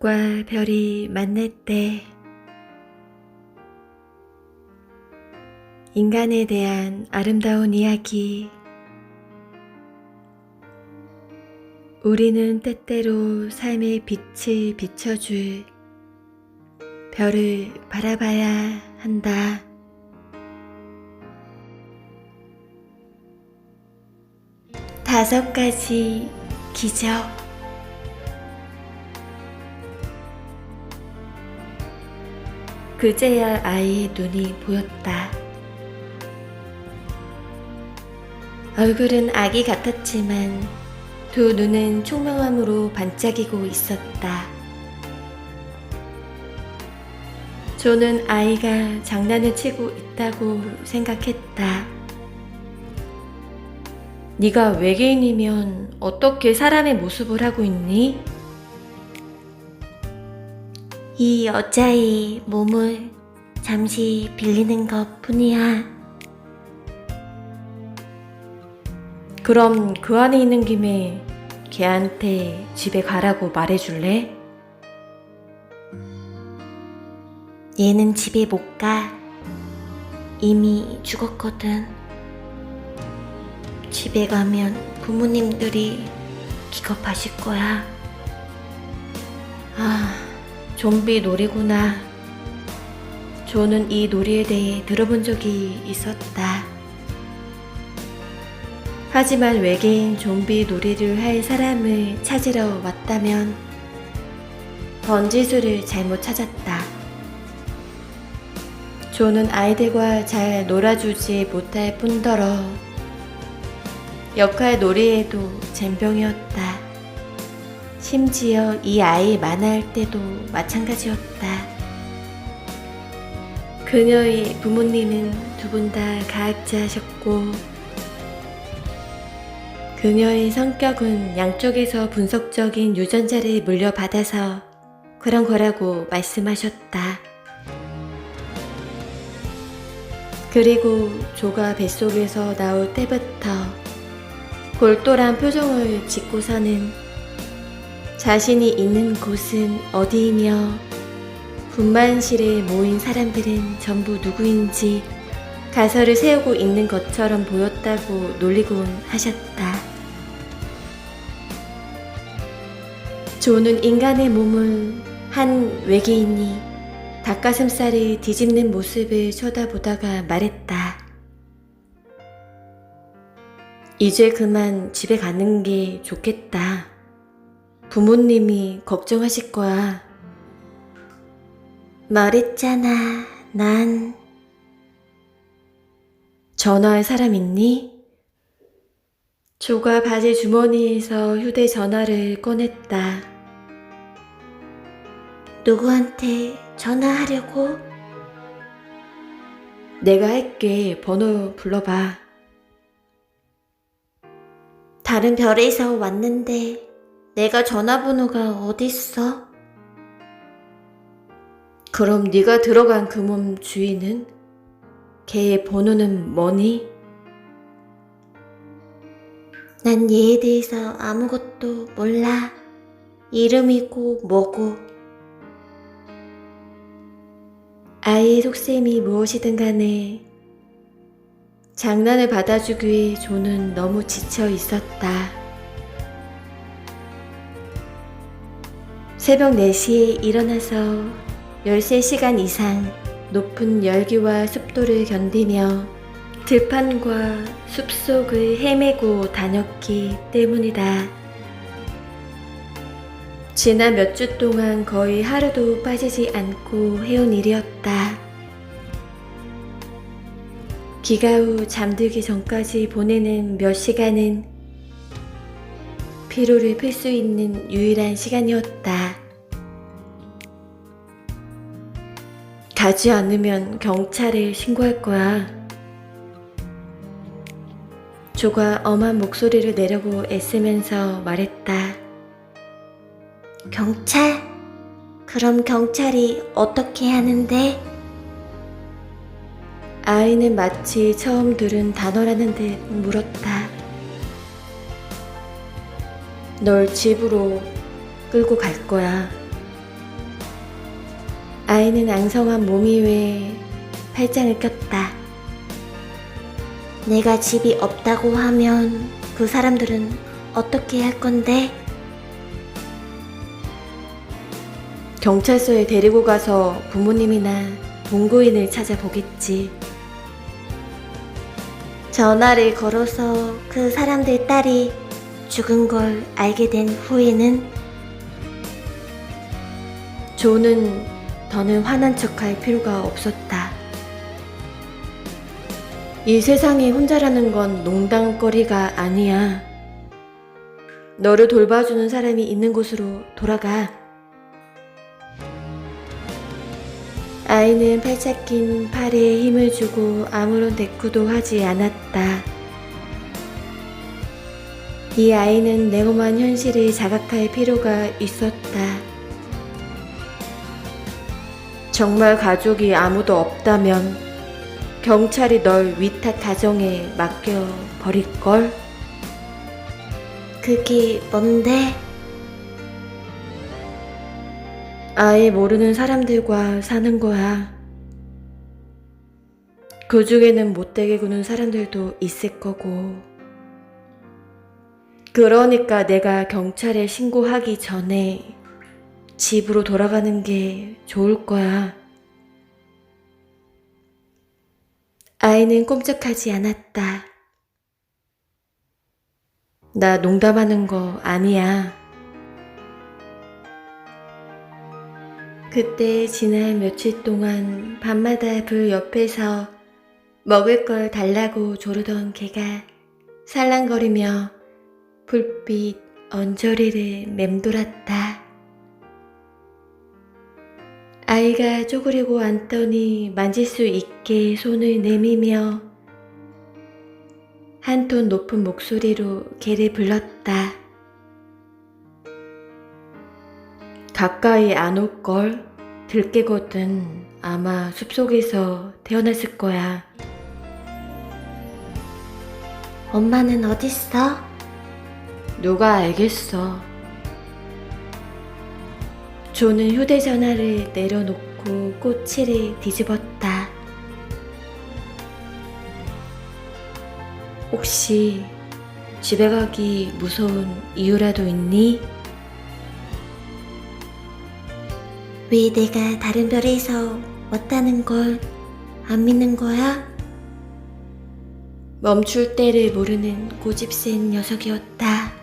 빛과 별이 만날 때 인간에 대한 아름다운 이야기 우리는 때때로 삶의 빛을 비춰줄 별을 바라봐야 한다. 다섯 가지 기적 그제야 아이의 눈이 보였다. 얼굴은 아기 같았지만 두 눈은 총명함으로 반짝이고 있었다. 조는 아이가 장난을 치고 있다고 생각했다. 네가 외계인이면 어떻게 사람의 모습을 하고 있니? 이 여자의 몸을 잠시 빌리는 것 뿐이야. 그럼 그 안에 있는 김에 걔한테 집에 가라고 말해줄래? 얘는 집에 못 가. 이미 죽었거든. 집에 가면 부모님들이 기겁하실 거야. 아, 좀비 놀이구나. 조는 이 놀이에 대해 들어본 적이 있었다. 하지만 외계인 좀비 놀이를 할 사람을 찾으러 왔다면 번지수를 잘못 찾았다. 조는 아이들과 잘 놀아주지 못할 뿐더러 역할 놀이에도 젬병이었다. 심지어 이 아이 만화할 때도 마찬가지였다. 그녀의 부모님은 두 분 다 가학자셨고 그녀의 성격은 양쪽에서 분석적인 유전자를 물려받아서 그런 거라고 말씀하셨다. 그리고 조가 뱃속에서 나올 때부터 골똘한 표정을 짓고서는 자신이 있는 곳은 어디이며 분만실에 모인 사람들은 전부 누구인지 가설을 세우고 있는 것처럼 보였다고 놀리곤 하셨다. 조는 인간의 몸을 한 외계인이 닭가슴살을 뒤집는 모습을 쳐다보다가 말했다. 이제 그만 집에 가는 게 좋겠다. 부모님이 걱정하실 거야. 말했잖아, 난. 전화할 사람 있니? 조가 바지 주머니에서 휴대전화를 꺼냈다. 누구한테 전화하려고? 내가 할게. 번호 불러봐. 다른 별에서 왔는데 내가 전화번호가 어딨어? 그럼 네가 들어간 그 몸 주인은? 걔의 번호는 뭐니? 난 얘에 대해서 아무것도 몰라. 이름이고 뭐고. 아이의 속셈이 무엇이든 간에 장난을 받아주기 위해 조는 너무 지쳐 있었다. 새벽 4시에 일어나서 13시간 이상 높은 열기와 습도를 견디며 들판과 숲속을 헤매고 다녔기 때문이다. 지난 몇 주 동안 거의 하루도 빠지지 않고 해온 일이었다. 기가 후 잠들기 전까지 보내는 몇 시간은 피로를 풀 수 있는 유일한 시간이었다. 가지 않으면 경찰에 신고할 거야. 조가 엄한 목소리를 내려고 애쓰면서 말했다. 경찰? 그럼 경찰이 어떻게 하는데? 아이는 마치 처음 들은 단어라는 듯 물었다. 널 집으로 끌고 갈 거야. 아이는 앙성한 몸 위에 팔짱을 꼈다. 내가 집이 없다고 하면 그 사람들은 어떻게 할 건데? 경찰서에 데리고 가서 부모님이나 동거인을 찾아보겠지. 전화를 걸어서 그 사람들 딸이 죽은 걸 알게 된 후에는 조는 더는 화난 척할 필요가 없었다. 이 세상에 혼자라는 건 농담거리가 아니야. 너를 돌봐주는 사람이 있는 곳으로 돌아가. 아이는 팔짝 낀 팔에 힘을 주고 아무런 대꾸도 하지 않았다. 이 아이는 냉엄한 현실을 자각할 필요가 있었다. 정말 가족이 아무도 없다면 경찰이 널 위탁 가정에 맡겨 버릴걸? 그게 뭔데? 아예 모르는 사람들과 사는 거야. 그 중에는 못되게 구는 사람들도 있을 거고. 그러니까 내가 경찰에 신고하기 전에 집으로 돌아가는 게 좋을 거야. 아이는 꼼짝하지 않았다. 나 농담하는 거 아니야. 그때 지난 며칠 동안 밤마다 불 옆에서 먹을 걸 달라고 조르던 개가 살랑거리며 불빛 언저리를 맴돌았다. 아이가 쪼그리고 앉더니 만질 수 있게 손을 내밀며 한 톤 높은 목소리로 개를 불렀다. 가까이 안 올걸? 들깨거든 아마 숲속에서 태어났을 거야. 엄마는 어딨어? 누가 알겠어. 조는 휴대전화를 내려놓고 꼬치를 뒤집었다. 혹시 집에 가기 무서운 이유라도 있니? 왜 내가 다른 별에서 왔다는 걸 안 믿는 거야? 멈출 때를 모르는 고집센 녀석이었다.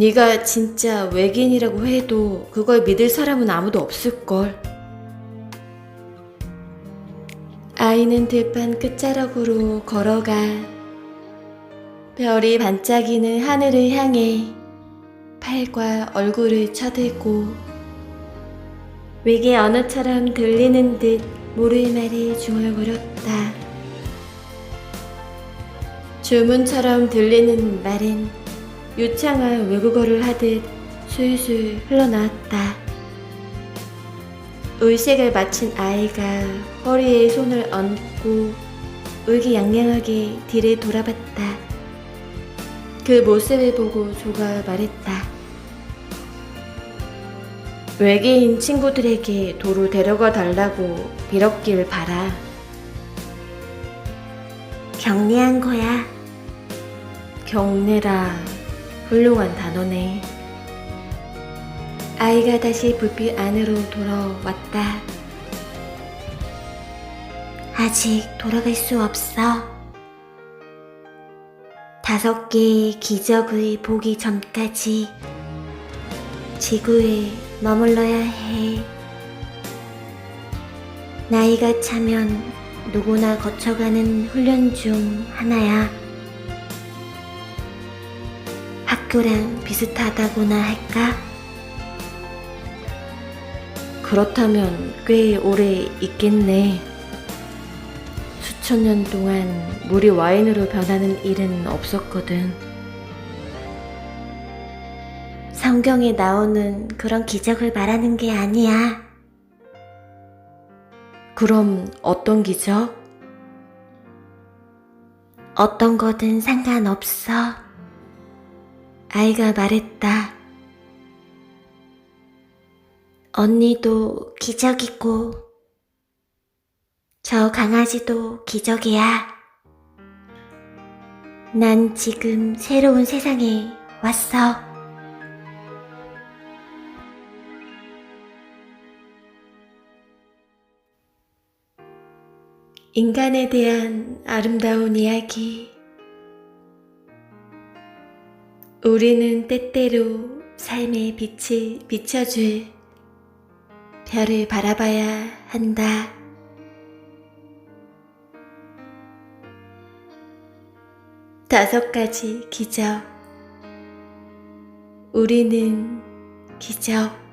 네가 진짜 외계인이라고 해도 그걸 믿을 사람은 아무도 없을걸. 아이는 들판 끝자락으로 걸어가 별이 반짝이는 하늘을 향해 팔과 얼굴을 쳐들고 외계 언어처럼 들리는 듯 모를 말을 중얼거렸다. 주문처럼 들리는 말은 유창한 외국어를 하듯 술술 흘러나왔다. 의식을 마친 아이가 허리에 손을 얹고 의기양양하게 뒤를 돌아봤다. 그 모습을 보고 조가 말했다. 외계인 친구들에게 도로 데려가 달라고 빌었길 바라. 경례한 거야. 경례라 훌륭한 단어네. 아이가 다시 불빛 안으로 돌아왔다. 아직 돌아갈 수 없어. 다섯 개의 기적을 보기 전까지 지구에 머물러야 해. 나이가 차면 누구나 거쳐가는 훈련 중 하나야. 학교랑 비슷하다고나 할까? 그렇다면 꽤 오래 있겠네. 수천 년 동안 물이 와인으로 변하는 일은 없었거든. 성경에 나오는 그런 기적을 말하는 게 아니야. 그럼 어떤 기적? 어떤 거든 상관없어. 아이가 말했다. 언니도 기적이고, 저 강아지도 기적이야. 난 지금 새로운 세상에 왔어. 인간에 대한 아름다운 이야기. 우리는 때때로 삶의 빛을 비춰줄 별을 바라봐야 한다. 다섯 가지 기적. 우리는 기적.